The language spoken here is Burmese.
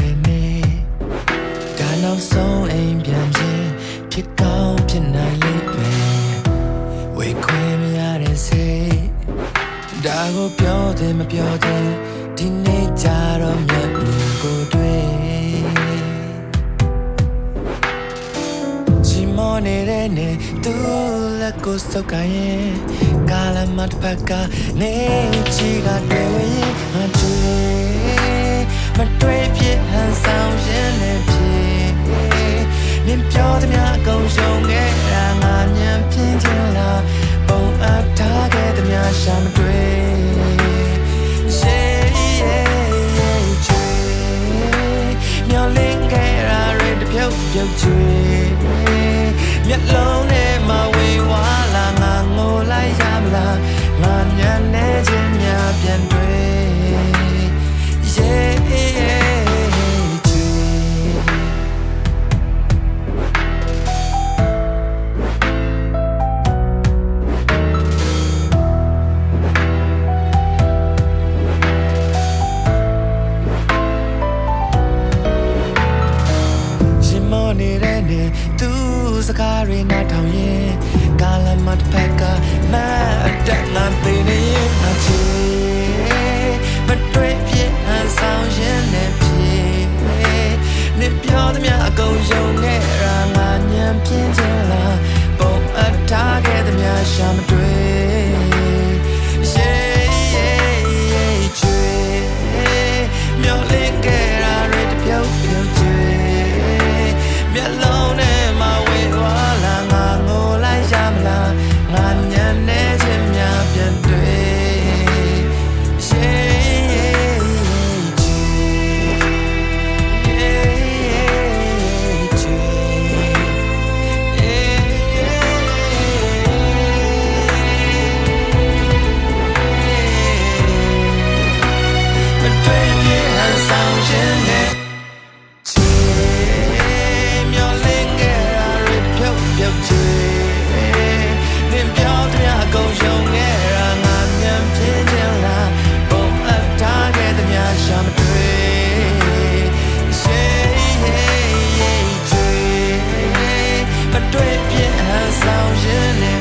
တဲ့နေ့ဒါနောက်ဆုံးအိမ်ပြန်ခြင်းဖြစ်ကောင်းဖြစ်နိုင်လိမ့်မယ်ဝေခွင့်မရတဲ့စိတ်ဒါကိုပြောတယ်မပြောတယ်ဒီနေ့ကြတော့မျက်မြင်ကိုတွေ့ချီမောနေတဲ့နေသူလက်ကိုစုပ်ကိုင်းရင်ကာလမတ်ဖက်ကနေချီကတွေ့ရင်မတွေ့ မတွေ့ဖြစ်ဟန်ဆောင်ရင်လည်းဖြစ်မြင်ပြောသည်များအကုန်ရှုံခဲ့တာငါညံပြင်းချင်လားပုံအပ်ထားခဲ့သည်များရှာမတွေ့ Yeah, yeah, yeah, ချွေမျောလင်းခဲ့တာတွေတစ်ပြုတ်ပြုတ်ချွေ သူစကားတွေနားထောင်ရင် ငါညံနေခြင်းများပြန်တွေ့ Yeah, yeah, yeah, ချွေ Yeah, ဆောင်ရင်းနဲ့